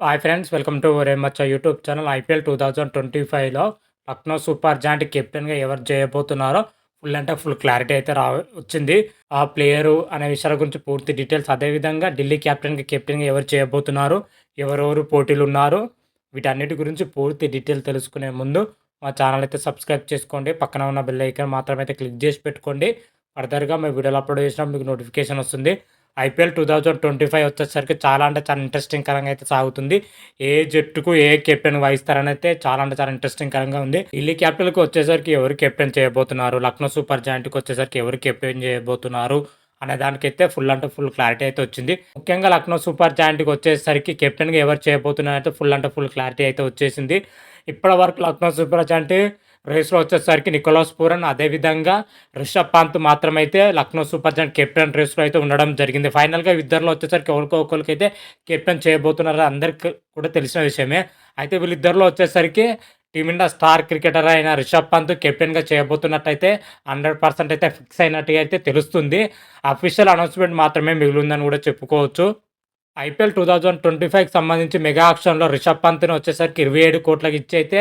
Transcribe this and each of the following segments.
Hi friends welcome to మచ్చ YouTube channel IPL two thousand twenty ఫైవ్లో Lucknow super giant కెప్టెన్గా ఎవరు చేయబోతున్నారో ఫుల్ అంటే ఫుల్ క్లారిటీ అయితే రా వచ్చింది. ఆ ప్లేయరు అనే విషయాల గురించి పూర్తి డీటెయిల్స్ అదేవిధంగా ఢిల్లీ క్యాప్టెన్గా కెప్టెన్గా ఎవరు చేయబోతున్నారు ఎవరెవరు పోటీలు ఉన్నారు వీటన్నిటి గురించి పూర్తి డీటెయిల్ తెలుసుకునే ముందు మా ఛానల్ అయితే సబ్స్క్రైబ్ చేసుకోండి. పక్కన ఉన్న బెల్ ఐకాన్ మాత్రమే అయితే క్లిక్ చేసి పెట్టుకోండి. ఫర్దర్గా మేము వీడియోలు అప్లోడ్ చేసినా మీకు నోటిఫికేషన్ వస్తుంది. IPL two thousand twenty five వచ్చేసరికి చాలా అంటే చాలా ఇంట్రెస్టింగ్ కరంగా అయితే సాగుతుంది. ఏ జట్టుకు ఏ కెప్టెన్ వహిస్తారని అయితే చాలా అంటే చాలా ఇంట్రెస్టింగ్ కరంగా ఉంది. ఢిల్లీ క్యాపిటల్కి వచ్చేసరికి ఎవరు కెప్టెన్ చేయబోతున్నారు? లక్నో సూపర్ జాయింట్కి వచ్చేసరికి ఎవరు కెప్టెన్ చేయబోతున్నారు? అనే దానికైతే ఫుల్ అంటే ఫుల్ క్లారిటీ అయితే వచ్చింది. ముఖ్యంగా లక్నో సూపర్ జాయింట్కి వచ్చేసరికి కెప్టెన్గా ఎవరు చేయబోతున్నారు అయితే ఫుల్ అంటే ఫుల్ క్లారిటీ అయితే వచ్చేసింది. ఇప్పటి వరకు లక్నో సూపర్ జాయింట్ రేస్లో వచ్చేసరికి నికోలాస్ పూరన్ అదేవిధంగా రిషబ్ పంత్ మాత్రమైతే లక్నో సూపర్ జెంట్ కెప్టెన్ రేస్లో అయితే ఉండడం జరిగింది. ఫైనల్గా ఇద్దరిలో వచ్చేసరికి ఒకరికో ఒకరికి అయితే కెప్టెన్ చేయబోతున్నారు అందరికి కూడా తెలిసిన విషయమే. అయితే వీళ్ళిద్దరిలో వచ్చేసరికి టీమిండియా స్టార్ క్రికెటర్ అయిన రిషబ్ పంత్ కెప్టెన్గా చేయబోతున్నట్టయితే హండ్రెడ్ పర్సెంట్ అయితే ఫిక్స్ అయినట్టుగా అయితే తెలుస్తుంది. అఫీషియల్ అనౌన్స్మెంట్ మాత్రమే మిగిలిందని కూడా చెప్పుకోవచ్చు. ఐపీఎల్ టూ థౌజండ్ ట్వంటీ ఫైవ్కి సంబంధించి మెగా ఆక్షన్లో రిషబ్ పంత్ని వచ్చేసరికి ఇరవై ఏడు కోట్లకి ఇచ్చి అయితే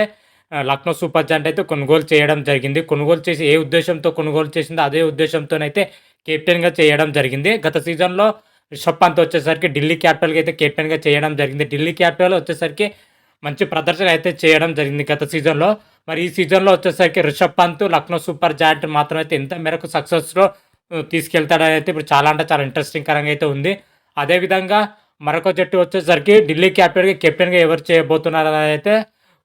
లక్నో సూపర్ జాయింట్ అయితే కొనుగోలు చేయడం జరిగింది. కొనుగోలు చేసి ఏ ఉద్దేశంతో కొనుగోలు చేసిందో అదే ఉద్దేశంతోనైతే కెప్టెన్గా చేయడం జరిగింది. గత సీజన్లో రిషబ్ పంత్ వచ్చేసరికి ఢిల్లీ క్యాపిటల్కి అయితే కెప్టెన్గా చేయడం జరిగింది. ఢిల్లీ క్యాపిటల్ వచ్చేసరికి మంచి ప్రదర్శన అయితే చేయడం జరిగింది గత సీజన్లో. మరి ఈ సీజన్లో వచ్చేసరికి రిషబ్ పంత్ లక్నో సూపర్ జాయింట్ మాత్రం అయితే ఎంత మేరకు సక్సెస్లో తీసుకెళ్తాడని అయితే ఇప్పుడు చాలా అంటే చాలా ఇంట్రెస్టింగ్ కరంగా అయితే ఉంది. అదేవిధంగా మరొక జట్టు వచ్చేసరికి ఢిల్లీ క్యాపిటల్కి కెప్టెన్గా ఎవరు చేయబోతున్నారు అయితే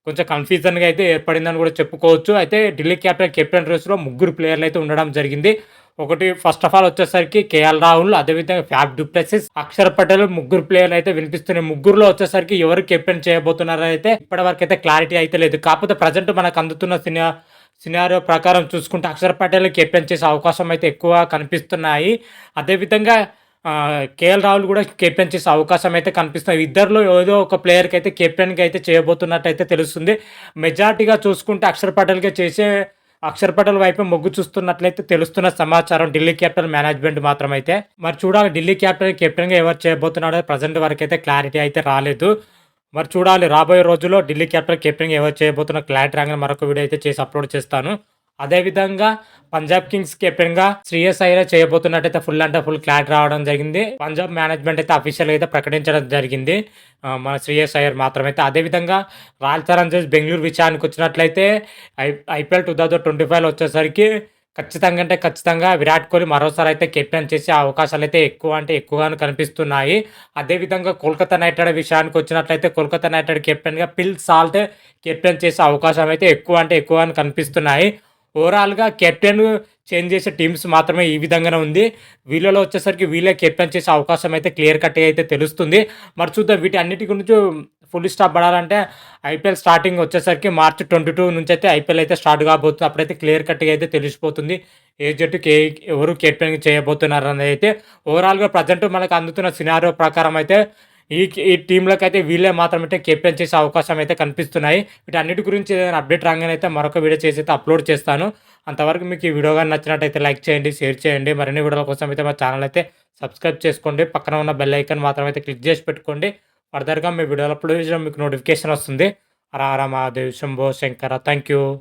కొంచెం కన్ఫ్యూజన్గా అయితే ఏర్పడిందని కూడా చెప్పుకోవచ్చు. అయితే ఢిల్లీ క్యాపిటల్ కెప్టెన్ రేస్లో ముగ్గురు ప్లేయర్లు అయితే ఉండడం జరిగింది. ఒకటి ఫస్ట్ ఆఫ్ ఆల్ వచ్చేసరికి కేఎల్ రాహుల్ అదేవిధంగా ఫ్యాబ్ డూప్లెసిస్ అక్షర్ పటేల్ ముగ్గురు ప్లేయర్లు అయితే వినిపిస్తున్నాయి. ముగ్గురులో వచ్చేసరికి ఎవరు కెప్టెన్ చేయబోతున్నారో అయితే ఇప్పటివరకు అయితే క్లారిటీ అయితే లేదు. కాకపోతే ప్రజెంట్ మనకు అందుతున్న సినిమా సినారియో ప్రకారం చూసుకుంటే అక్షర్ పటేల్ కెప్టెన్ చేసే అవకాశం అయితే ఎక్కువ కనిపిస్తున్నాయి. అదేవిధంగా కేఎల్ రాహుల్ కూడా కెప్టెన్ చేసే అవకాశం అయితే కనిపిస్తుంది. ఇద్దరిలో ఏదో ఒక ప్లేయర్కి అయితే కెప్టెన్కి అయితే చేయబోతున్నట్టు అయితే తెలుస్తుంది. మెజార్టీగా చూసుకుంటే అక్షర్ పటేల్గా చేసే అక్షర్ పటేల్ వైపు మొగ్గు చూస్తున్నట్లయితే తెలుస్తున్న సమాచారం ఢిల్లీ క్యాపిటల్ మేనేజ్మెంట్ మాత్రమైతే. మరి చూడాలి ఢిల్లీ క్యాపిటల్ కెప్టెన్గా ఎవరు చేయబోతున్నాడో ప్రజెంట్ వరకు అయితే క్లారిటీ అయితే రాలేదు. మరి చూడాలి రాబోయే రోజుల్లో ఢిల్లీ క్యాపిటల్ కెప్టెన్గా ఎవరు చేయబోతున్న క్లారిటీ రాగానే మరొక వీడియో అయితే చేసి అప్లోడ్ చేస్తాను. అదేవిధంగా పంజాబ్ కింగ్స్ కెప్టెన్గా శ్రీయస్ అయ్యర్ చేయబోతున్నట్టయితే ఫుల్ అంటే ఫుల్ క్లాట్ రావడం జరిగింది. పంజాబ్ మేనేజ్మెంట్ అయితే అఫీషియల్ అయితే ప్రకటించడం జరిగింది. మన శ్రీయస్ అయ్యర్ మాత్రమైతే. అదేవిధంగా రాయల్ ఛాలెంజర్స్ బెంగళూరు విషయానికి వచ్చినట్లయితే I IPL two thousand twenty ఫైవ్లో వచ్చేసరికి ఖచ్చితంగా అంటే ఖచ్చితంగా విరాట్ కోహ్లీ మరోసారి అయితే కెప్టెన్ చేసే అవకాశాలు అయితే ఎక్కువ అంటే ఎక్కువగానే కనిపిస్తున్నాయి. అదేవిధంగా కోల్కతా నైట్ రైడర్ విషయానికి వచ్చినట్లయితే కోల్కతా నైట్ రైడర్ కెప్టెన్గా పిల్ సాల్ట్ కెప్టెన్ చేసే అవకాశం అయితే ఎక్కువ అంటే ఎక్కువగానే కనిపిస్తున్నాయి. ఓవరాల్గా కెప్టెన్ చేంజ్ చేసే టీమ్స్ మాత్రమే ఈ విధంగానే ఉంది. వీళ్ళలో వచ్చేసరికి వీళ్ళే కెప్టెన్ చేసే అవకాశం అయితే క్లియర్ కట్ అయితే తెలుస్తుంది. మరి చూద్దాం వీటి అన్నిటి గురించి ఫుల్ స్టాప్ పడాలంటే ఐపీఎల్ స్టార్టింగ్ వచ్చేసరికి మార్చ్ ట్వంటీ టూ నుంచి అయితే ఐపీఎల్ అయితే స్టార్ట్ కాబోతుంది. అప్పుడైతే క్లియర్ కట్గా అయితే తెలిసిపోతుంది. ఏ జట్టుకి ఏ ఎవరు కెప్టెన్ చేయబోతున్నారు అనేది అయితే ఓవరాల్గా ప్రజెంట్ మనకు అందుతున్న సినారో ప్రకారం అయితే ఈ ఈ టీంలోకి అయితే వీళ్ళే మాత్రమే కెప్టెన్ చేసే అవకాశం అయితే కనిపిస్తున్నాయి. వీటన్నిటి గురించి ఏదైనా అప్డేట్ రాగానే అయితే మరొక వీడియో చేసి అయితే అప్లోడ్ చేస్తాను. అంతవరకు మీకు ఈ వీడియో కానీ నచ్చినట్టయితే లైక్ చేయండి షేర్ చేయండి. మరిన్ని వీడియోల కోసం అయితే మా ఛానల్ అయితే సబ్స్క్రైబ్ చేసుకోండి. పక్కన ఉన్న బెల్ ఐకన్ మాత్రం అయితే క్లిక్ చేసి పెట్టుకోండి. ఫర్దర్గా మీ వీడియోలు అప్లోడ్ చేసిన మీకు నోటిఫికేషన్ వస్తుంది. హర మహాదేవ్ శంభో శంకర. Thank you.